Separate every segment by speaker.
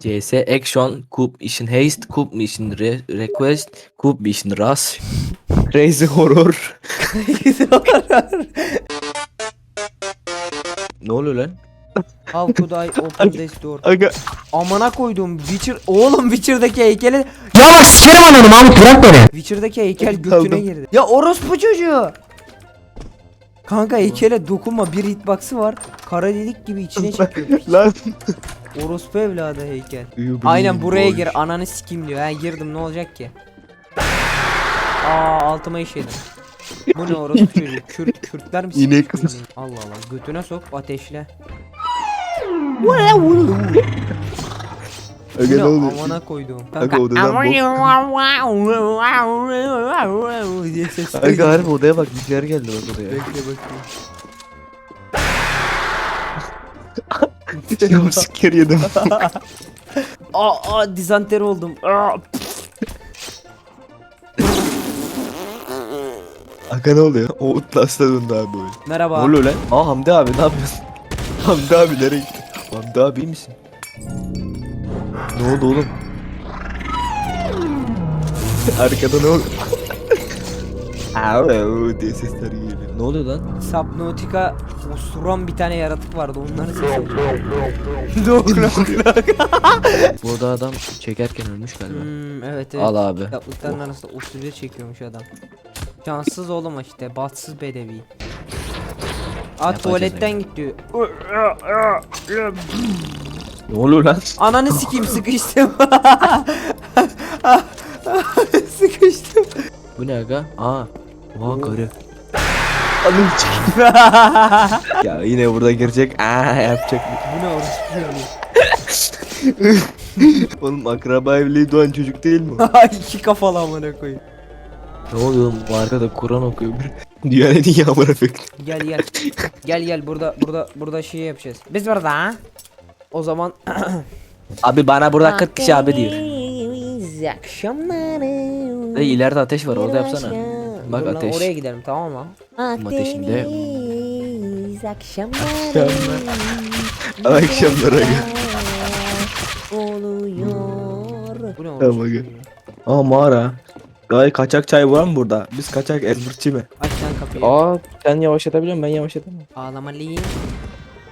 Speaker 1: CS Action, Coop Mission Haste, Coop Mission Re Request, Coop Mission Rush, Crazy Horror. ne oluyor lan?
Speaker 2: How could I open this door?
Speaker 3: Aga
Speaker 2: Amına koydum Witcher oğlum Witcher'daki heykeli
Speaker 4: Yavaş sikerim ananı Mahmut bırak beni.
Speaker 2: Witcher'daki heykel götüne girdi. Ya orospu çocuğu. Kanka heykele dokunma bir hitbox'ı var. Kara delik gibi içine çekiyor.
Speaker 3: lan.
Speaker 2: Orospu evladı heykel.
Speaker 3: Aynen
Speaker 2: buraya gir ananı sikim diyor. Ha girdim ne olacak ki? Aa altıma işedim. Bu ne orospu çocuğu? Kürt, Kürtler mi?
Speaker 3: Yine kız.
Speaker 2: Allah Allah götüne sok ateşle.
Speaker 3: Aga ne oluyor?
Speaker 2: amına koydum.
Speaker 3: Aga odadan bok. Aga harbi odaya bak şeyler geldi bak odaya.
Speaker 2: Bekle bakayım.
Speaker 3: Ya siker yedim.
Speaker 2: Aa, aa dizanteri oldum. Aa.
Speaker 3: Aga ne oluyor? O Outlast'a döndü abi oyun.
Speaker 2: Merhaba.
Speaker 3: Ne oluyor lan? Aa Hamdi abi ne yapıyorsun? Hamdi abi nereye gitti? Hamdi abi iyi misin? Ne oldu oğlum? Arkada ne oldu? Aa diye sesler geliyor.
Speaker 1: Ne oluyor lan?
Speaker 2: Subnautica osuran bir tane yaratık vardı onları sesi. Dokla.
Speaker 1: Burada adam çekerken ölmüş galiba.
Speaker 2: hmm, evet evet.
Speaker 1: Al abi.
Speaker 2: Kitaplıkların arasında usulü çekiyormuş adam. Şanssız oğlum işte bahtsız bedevi. Aa tuvaletten git diyor.
Speaker 1: Ne oluyor lan?
Speaker 2: Ananı sikeyim sıkıştım. sıkıştım.
Speaker 1: Bu ne aga? Aa. Oha karı.
Speaker 3: Alın çık. ya yine burada girecek. Aa yapacak.
Speaker 2: Bu ne orospu
Speaker 3: Oğlum akraba evliliği doğan çocuk değil mi?
Speaker 2: İki kafalı amına koyayım.
Speaker 1: Ne oluyor oğlum? Bu arkada Kur'an okuyor bir.
Speaker 3: Dünyanın en iyi efekti.
Speaker 2: Gel gel. gel gel burada burada burada şey yapacağız. Biz burada ha. O zaman
Speaker 1: Abi bana burada 40 kişi abi diyor.
Speaker 2: Akşamları.
Speaker 1: Dayı ileride ateş var orada yapsana. Bak
Speaker 2: Dur lan,
Speaker 1: ateş.
Speaker 2: Oraya gidelim tamam mı?
Speaker 1: ateşinde-
Speaker 2: Akdeniz akşamları. Oluyor. Bu ne
Speaker 3: Tamam
Speaker 2: olmuş?
Speaker 3: Aa mağara. Gay kaçak çay var mı burada? Biz kaçak ezberçi mi?
Speaker 2: Aç lan kapıyı.
Speaker 1: Aa sen yavaşlatabiliyor musun? Ben yavaşlatamam.
Speaker 2: Ağlamalıyım.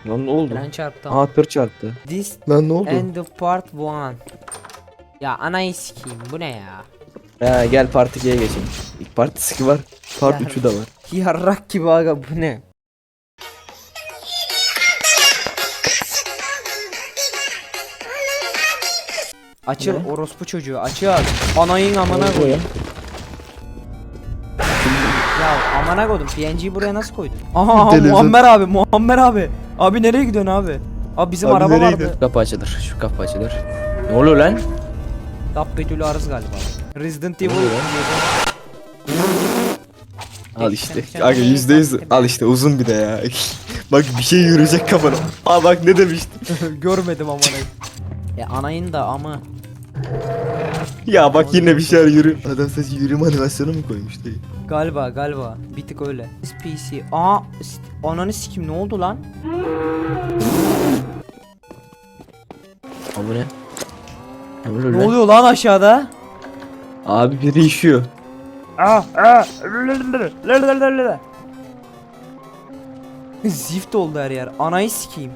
Speaker 1: Lan ne oldu?
Speaker 2: Fren çarptı.
Speaker 1: Aa tır çarptı.
Speaker 2: This
Speaker 3: Lan ne oldu?
Speaker 2: end of part 1. Ya anayı sikeyim bu ne ya?
Speaker 1: Ha gel part 2'ye geçelim.
Speaker 3: İlk partisi var. Part
Speaker 2: Ya.
Speaker 3: 3'ü de var.
Speaker 2: Yarrak gibi aga bu ne? Açıl orospu çocuğu açıl. Anayın amına koy. Ya amına koydum PNG'yi buraya nasıl koydun? Aha
Speaker 3: Televizyon-
Speaker 2: Muammer abi Muammer abi. Abi nereye gidiyorsun abi? Abi bizim
Speaker 3: Abi
Speaker 2: araba
Speaker 3: nereye
Speaker 2: vardı.
Speaker 3: gidiyorsun?
Speaker 1: Kapı açılır. Şu kapı açılır. Ne oluyor lan?
Speaker 2: Dabbetülü arız galiba. Resident Evil.
Speaker 3: Al işte. Aga yüzde yüz. Al işte uzun bir de ya. bak bir şey yürüyecek kafana. Aa bak ne demiştim.
Speaker 2: Görmedim amına. Ya anayın da ama.
Speaker 3: Ya bak yine bir şeyler yürü. Adam sadece yürüme animasyonu mu koymuş dayı?
Speaker 2: Galiba galiba bir tık öyle. SPC. Aa ananı sikim ne oldu lan?
Speaker 1: Bu ne? Ne
Speaker 2: Ne oluyor lan aşağıda?
Speaker 3: Abi biri işiyor.
Speaker 2: Zift oldu her yer. Anayı sikeyim.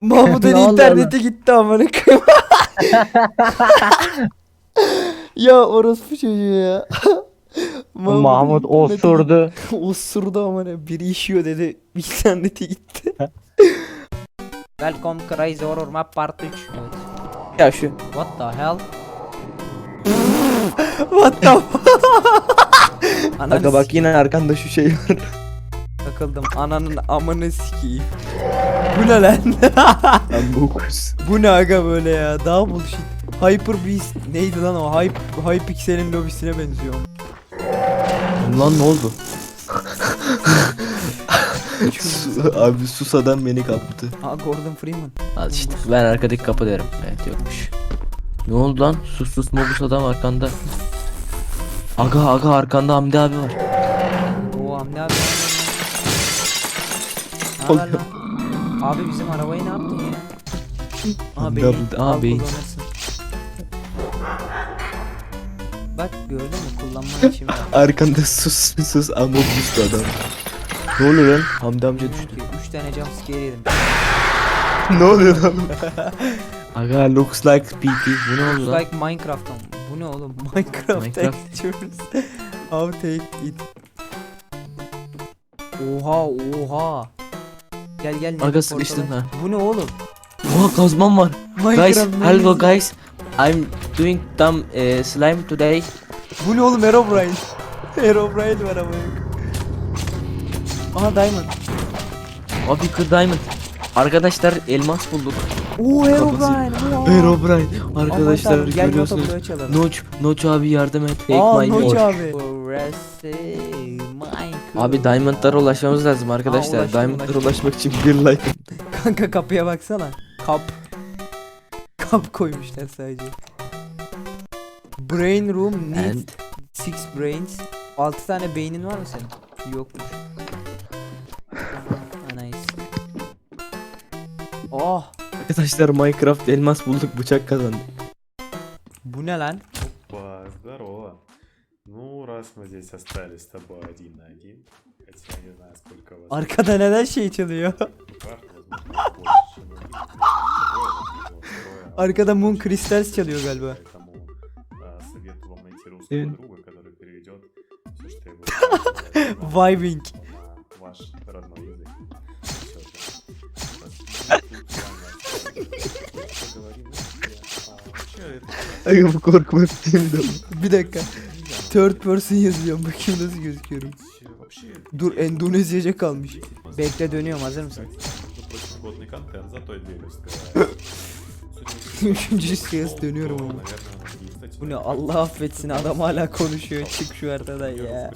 Speaker 2: Mahmut'un
Speaker 1: Ne oldu
Speaker 2: interneti gitti amına koyayım. ya orospu çocuğu ya. Mahmut'un
Speaker 4: Mahmut
Speaker 2: interneti
Speaker 4: osurdu.
Speaker 2: Osurdu amına. Biri işiyor dedi. İnterneti gitti. Welcome Crazy Horror Map Part 3. Evet.
Speaker 1: Ya şu.
Speaker 2: What the hell? What the Ananı
Speaker 3: Aga bak yine arkanda şu şey var.
Speaker 2: Takıldım. Ananın amını sikeyim. Bu ne lan?
Speaker 3: Lan bu kız.
Speaker 2: Bu ne aga böyle ya? Daha bullshit. Hyper Beast neydi lan o? Hype Hypixel'in lobisine benziyor.
Speaker 1: Lan ne oldu?
Speaker 3: Su- abi sus adam beni kaptı.
Speaker 2: Aa Gordon Freeman.
Speaker 1: Al işte. Ben arkadaki kapı derim. Evet yokmuş. Ne oldu lan? Sus sus mobus adam arkanda. Aga aga arkanda Hamdi abi var.
Speaker 2: Oo Hamdi abi. Ne haber lan? Abi bizim arabayı ne yaptın ya? Beyin. kullanırsın. Bak gördün mü kullanma için var.
Speaker 3: Arkanda sus sus ama bu adam. Ne oluyor lan? Hamdi amca düştü.
Speaker 2: 3 tane jump scare yedim.
Speaker 3: ne oluyor lan?
Speaker 1: Aga looks like PT. Bu ne oldu lan?
Speaker 2: Like Minecraft'tan. Bu ne oğlum? Minecraft,
Speaker 1: Minecraft.
Speaker 2: textures. How take it. Oha oha. Gel gel.
Speaker 1: Aga
Speaker 2: Nether
Speaker 1: sıkıştın
Speaker 2: portalı.
Speaker 1: ha.
Speaker 2: Bu ne oğlum?
Speaker 1: Oha kazmam var. Guys,
Speaker 2: Minecraft
Speaker 1: hello guys. I'm doing some eh, slime today.
Speaker 2: Bu ne oğlum Herobrine? Herobrine var ama yok. Aha diamond.
Speaker 1: Abi kır diamond. Arkadaşlar elmas bulduk.
Speaker 2: Oo Herobrine.
Speaker 1: Herobrine.
Speaker 2: Aman
Speaker 1: Arkadaşlar
Speaker 2: tanrım, gel
Speaker 1: görüyorsunuz.
Speaker 2: bakalım açalım.
Speaker 1: Noç, Noç abi yardım et. Take
Speaker 2: Aa
Speaker 1: my
Speaker 2: Noç abi. Minecraft.
Speaker 1: Abi diamondlara ulaşmamız lazım arkadaşlar.
Speaker 2: ulaştım,
Speaker 1: diamondlara
Speaker 2: ulaştım.
Speaker 1: ulaşmak için bir like.
Speaker 2: Kanka kapıya baksana. Kap. Kap koymuşlar sadece. Brain room need
Speaker 1: And
Speaker 2: six brains. 6 tane beynin var mı senin? Yokmuş. Ah, nice. Oh,
Speaker 1: arkadaşlar Minecraft elmas bulduk bıçak kazandı.
Speaker 2: bu ne lan?
Speaker 5: Опа, здорово. Ну, раз мы здесь остались с тобой один на один, хотя я не знаю, сколько вас
Speaker 2: Arkada neden şey çalıyor?
Speaker 5: карт, возможно, больше, чем один, но трое,
Speaker 2: Arkada Moon
Speaker 5: возможно,
Speaker 2: Crystals çalıyor galiba.
Speaker 5: Поэтому а, советую вам найти русского
Speaker 1: Блин.
Speaker 5: друга, который переведет все, что я буду говорить,
Speaker 2: Vibing.
Speaker 3: Aga bu korkma filmi.
Speaker 2: Bir dakika. Third person yazıyorum. Bakayım nasıl gözüküyorum. Dur Endonezyaca kalmış. Bekle dönüyorum hazır mısın? Üçüncü siyas dönüyorum ama. Bu ne Allah affetsin adam hala konuşuyor çık şu yerden ya.